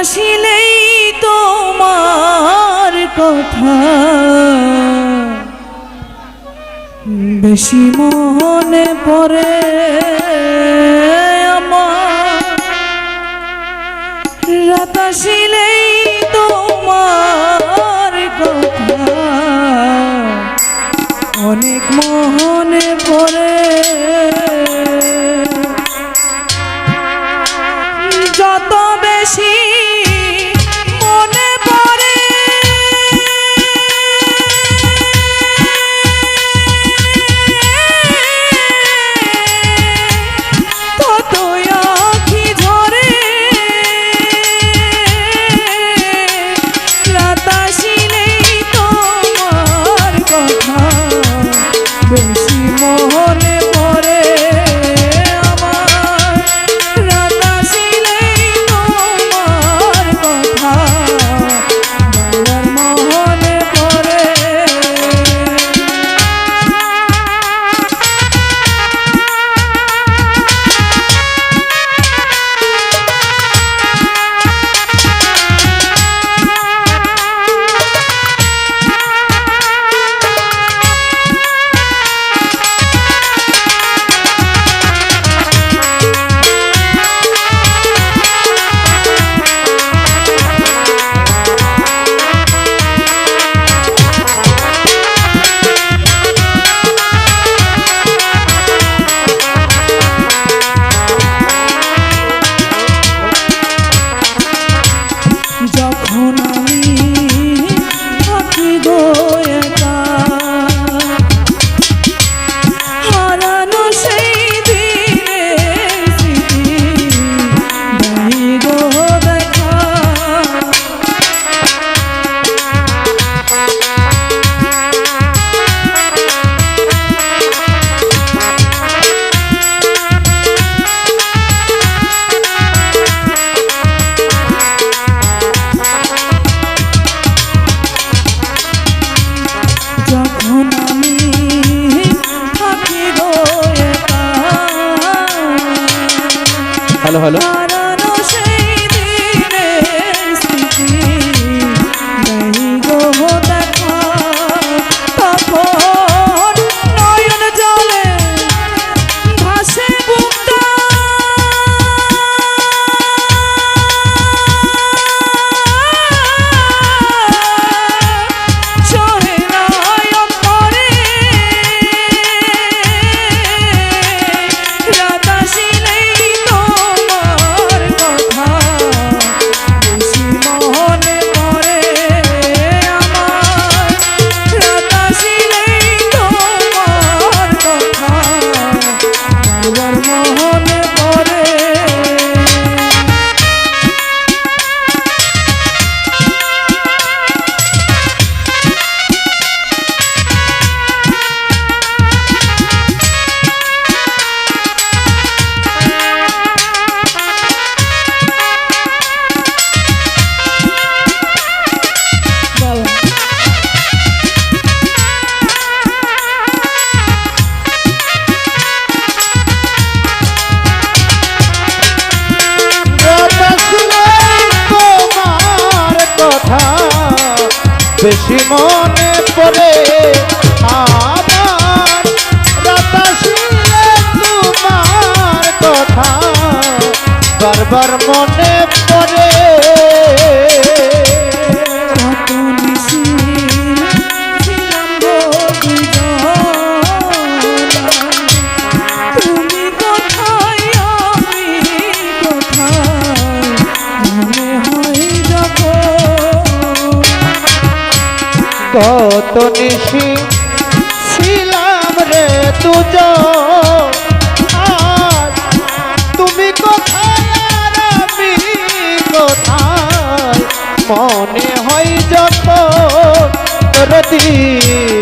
আসিলেই তোমার কথা। বেশি মনে পড়ে আমার। রাত আসিলেই তোমার কথা। অনেক মনে পড়ে। যত বেশি গো বেশি মনে পড়ে আমার। রাতাশিলে তোমার কথা বারবার মনে পড়ে। কত নিশি ছিলাম রে তুজ তুমি কোথায় আমি কোথায়? মনে হয় যত রদিন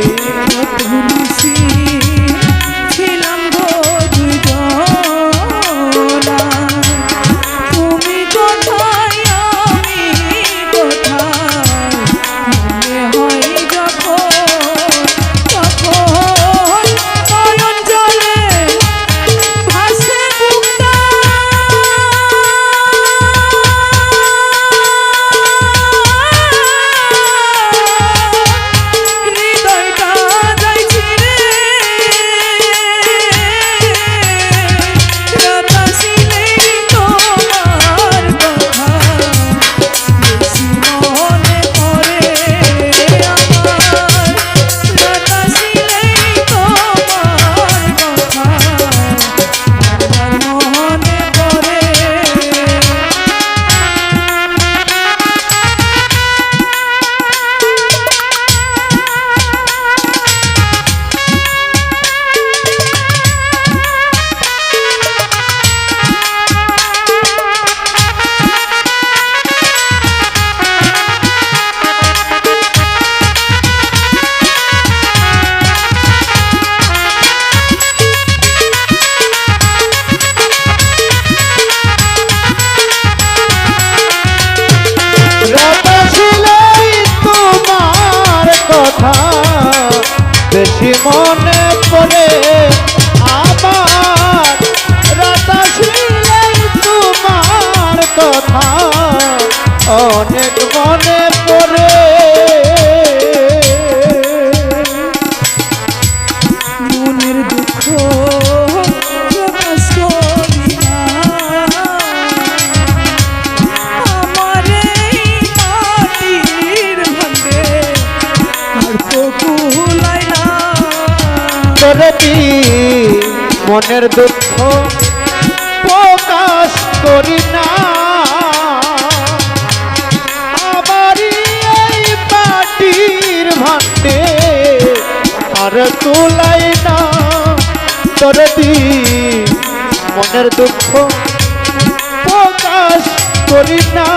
রবি মনের দুঃখ প্রকাশ করি না। আমারই এই মাটির ভাণ্ডে আর তোলাই না তরদি মনের দুঃখ প্রকাশ করি না।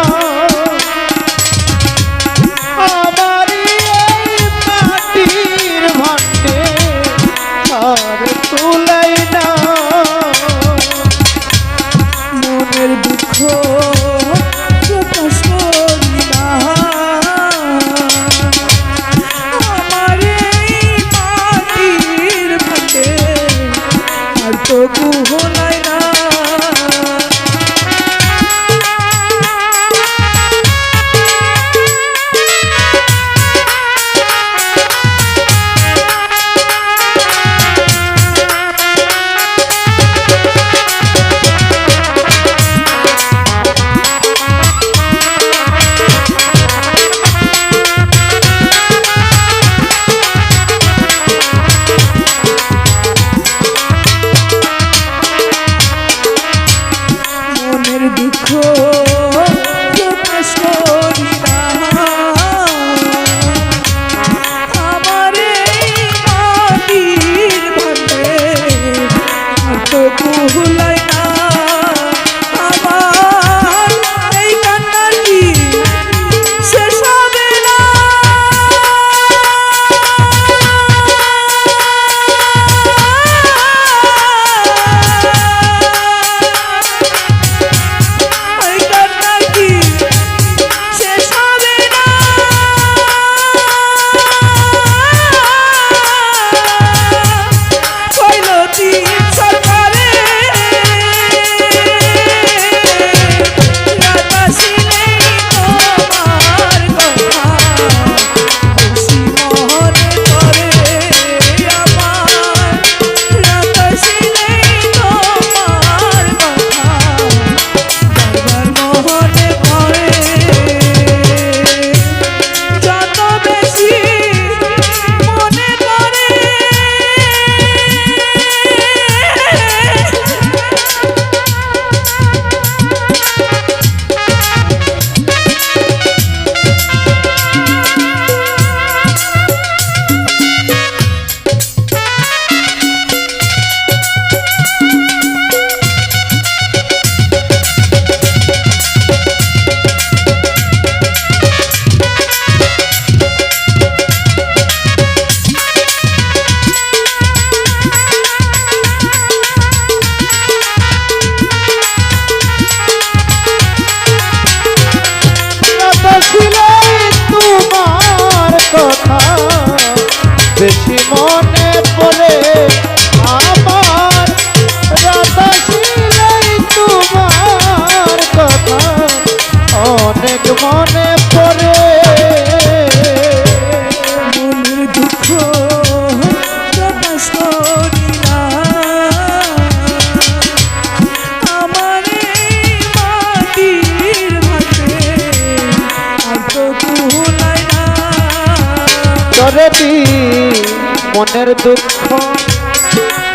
দুঃখ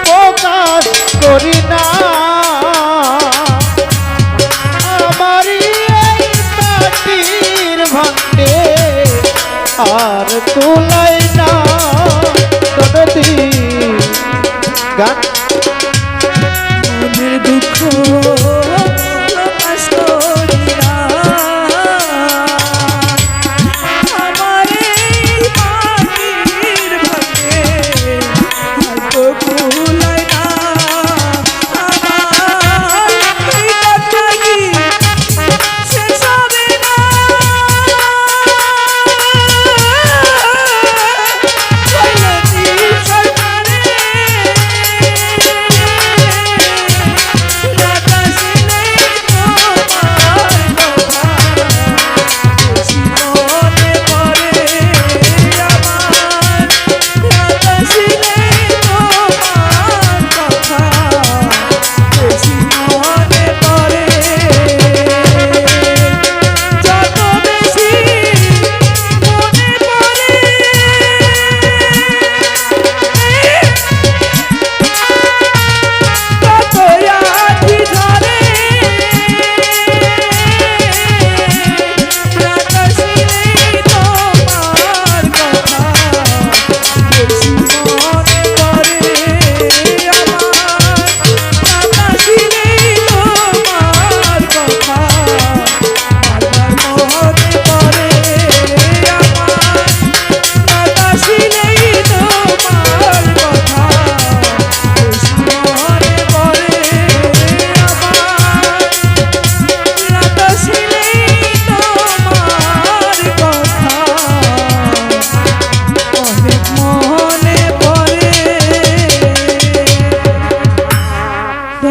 প্রকাশ করি না। আমারই আর তুলাই না। তবে গান